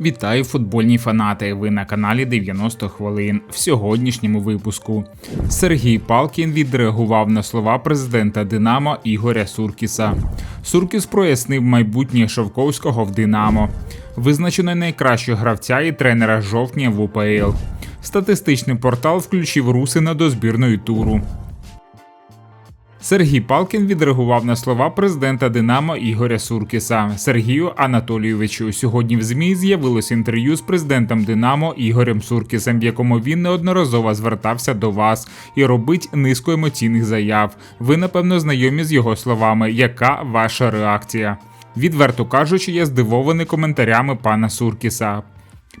Вітаю футбольні фанати. Ви на каналі 90 хвилин. В сьогоднішньому випуску Сергій Палкін відреагував на слова президента Динамо Ігоря Суркіса. Суркіс прояснив майбутнє Шовковського в Динамо. Визначено найкращого гравця і тренера жовтня в УПЛ. Статистичний портал включив Русина до збірної туру. Сергій Палкін відреагував на слова президента Динамо Ігоря Суркіса. Сергію Анатолійовичу сьогодні в змі з'явилось інтерв'ю з президентом Динамо Ігорем Суркісом, в якому він неодноразово звертався до вас і робить низку емоційних заяв. Ви напевно знайомі з його словами. Яка ваша реакція? Відверто кажучи, я здивований коментарями пана Суркіса.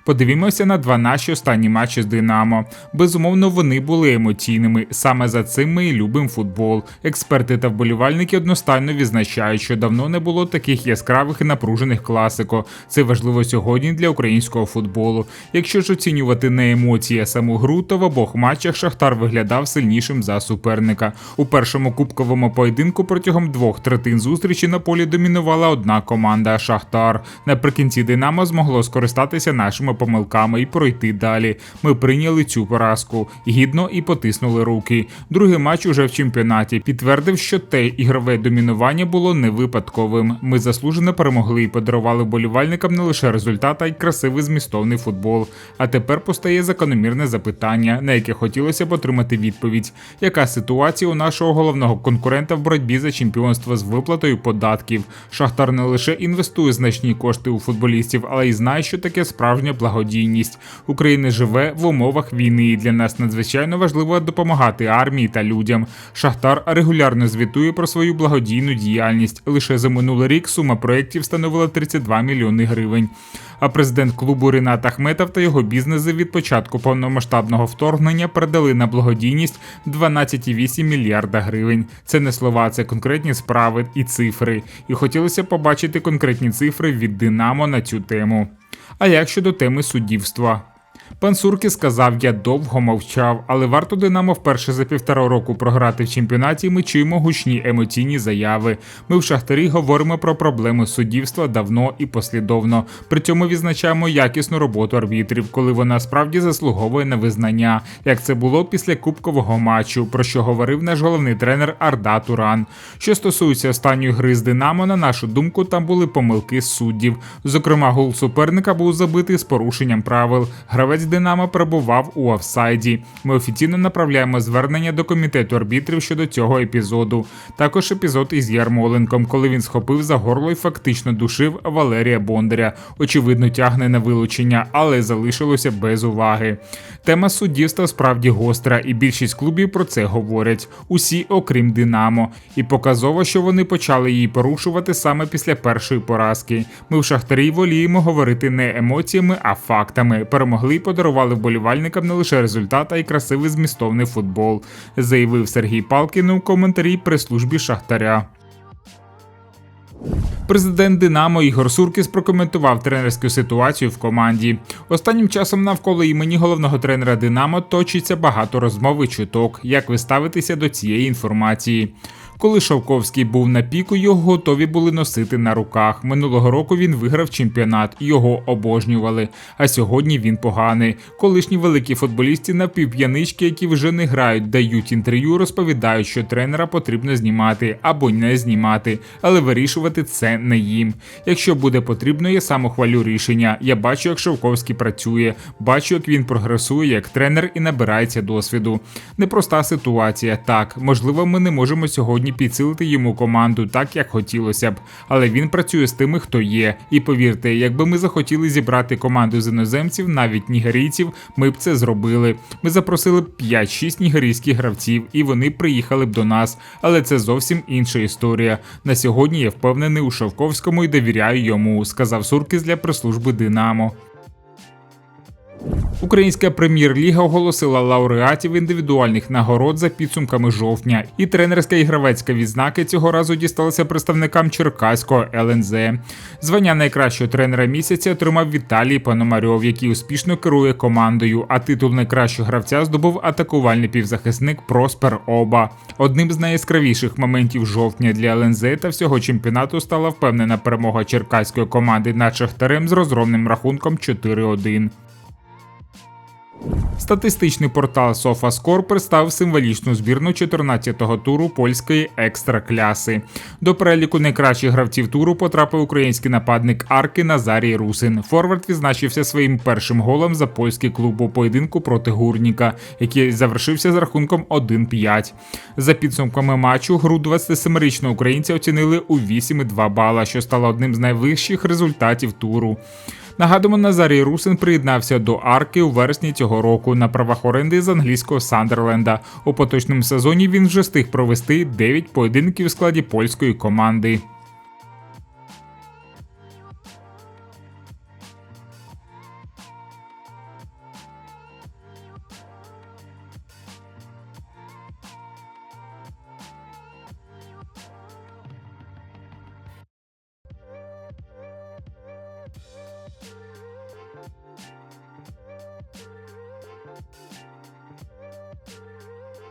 Подивімося на два наші останні матчі з Динамо. Безумовно, вони були емоційними. Саме за цим ми і любимо футбол. Експерти та вболівальники одностайно відзначають, що давно не було таких яскравих і напружених класико. Це важливо сьогодні для українського футболу. Якщо ж оцінювати не емоції, а саму гру, то в обох матчах Шахтар виглядав сильнішим за суперника. У першому кубковому поєдинку протягом двох третин зустрічі на полі домінувала одна команда Шахтар. Наприкінці Динамо змогло скористатися нашими помилками і пройти далі. Ми прийняли цю поразку гідно і потиснули руки. Другий матч уже в чемпіонаті підтвердив, що те ігрове домінування було не випадковим. Ми заслужено перемогли і подарували болівальникам не лише результат, а й красивий змістовний футбол. А тепер постає закономірне запитання, на яке хотілося б отримати відповідь. Яка ситуація у нашого головного конкурента в боротьбі за чемпіонство з виплатою податків? Шахтар не лише інвестує значні кошти у футболістів, але й знає, що таке справжня благодійність. Україна живе в умовах війни. і Для нас надзвичайно важливо допомагати армії та людям. Шахтар регулярно звітує про свою благодійну діяльність. Лише за минулий рік сума проєктів становила 32 мільйони гривень. А президент клубу Ринат Ахметов та його бізнеси від початку повномасштабного вторгнення передали на благодійність 12,8 мільярда гривень. Це не слова, це конкретні справи і цифри. І хотілося побачити конкретні цифри від Динамо на цю тему. А як щодо теми суддівства? Пан Сурки сказав, я довго мовчав, але варто Динамо вперше за півтора року програти в чемпіонаті. Ми чуємо гучні емоційні заяви. Ми в шахтарі говоримо про проблеми суддівства давно і послідовно. При цьому відзначаємо якісну роботу арбітрів, коли вона справді заслуговує на визнання, як це було після кубкового матчу, про що говорив наш головний тренер Арда Туран. Що стосується останньої гри з Динамо, на нашу думку, там були помилки суддів. Зокрема, гол суперника був забитий з порушенням правил. Гравець Динамо перебував у офсайді. Ми офіційно направляємо звернення до комітету арбітрів щодо цього епізоду. Також епізод із Ярмоленком, коли він схопив за горло і фактично душив Валерія Бондаря. Очевидно, тягне на вилучення, але залишилося без уваги. Тема суддівства справді гостра, і більшість клубів про це говорять. Усі, окрім Динамо. І показово, що вони почали її порушувати саме після першої поразки. Ми в шахтарі воліємо говорити не емоціями, а фактами. Перемогли подарували вболівальникам не лише результат, а й красивий змістовний футбол, заявив Сергій Палкін у коментарі при службі Шахтаря. Президент Динамо Ігор Суркіс прокоментував тренерську ситуацію в команді. Останнім часом навколо імені головного тренера Динамо точиться багато розмов і чуток. Як ви ставитеся до цієї інформації? Коли Шовковський був на піку, його готові були носити на руках. Минулого року він виграв чемпіонат, його обожнювали. А сьогодні він поганий. Колишні великі футболісти напівп'янички, які вже не грають, дають інтерв'ю, розповідають, що тренера потрібно знімати або не знімати, але вирішувати це не їм. Якщо буде потрібно, я сам ухвалю рішення. Я бачу, як Шовковський працює, бачу, як він прогресує як тренер і набирається досвіду. Непроста ситуація. Так, можливо, ми не можемо сьогодні сьогодні підсилити йому команду так, як хотілося б, але він працює з тими, хто є. І повірте, якби ми захотіли зібрати команду з іноземців, навіть нігерійців, ми б це зробили. Ми запросили б 5-6 нігерійських гравців, і вони приїхали б до нас. Але це зовсім інша історія. На сьогодні я впевнений у Шовковському і довіряю йому, сказав Суркіс для прес-служби Динамо. Українська прем'єр-ліга оголосила лауреатів індивідуальних нагород за підсумками жовтня, і тренерська і гравецька відзнаки цього разу дісталися представникам Черкаського ЛНЗ. Звання найкращого тренера місяця отримав Віталій Пономарьов, який успішно керує командою. А титул найкращого гравця здобув атакувальний півзахисник Проспер Оба. Одним з найяскравіших моментів жовтня для ЛНЗ та всього чемпіонату стала впевнена перемога черкаської команди над Шахтарем з розгромним рахунком 4-1. Статистичний портал SofaScore представив символічну збірну 14-го туру польської екстракляси. До переліку найкращих гравців туру потрапив український нападник Арки Назарій Русин. Форвард відзначився своїм першим голом за польський клуб у поєдинку проти Гурніка, який завершився з рахунком 1-5. За підсумками матчу гру 27-річного українця оцінили у 8,2 бала, що стало одним з найвищих результатів туру. Нагадуємо, Назарій Русин приєднався до арки у вересні цього року на правах оренди з англійського Сандерленда. У поточному сезоні він вже встиг провести 9 поєдинків у складі польської команди.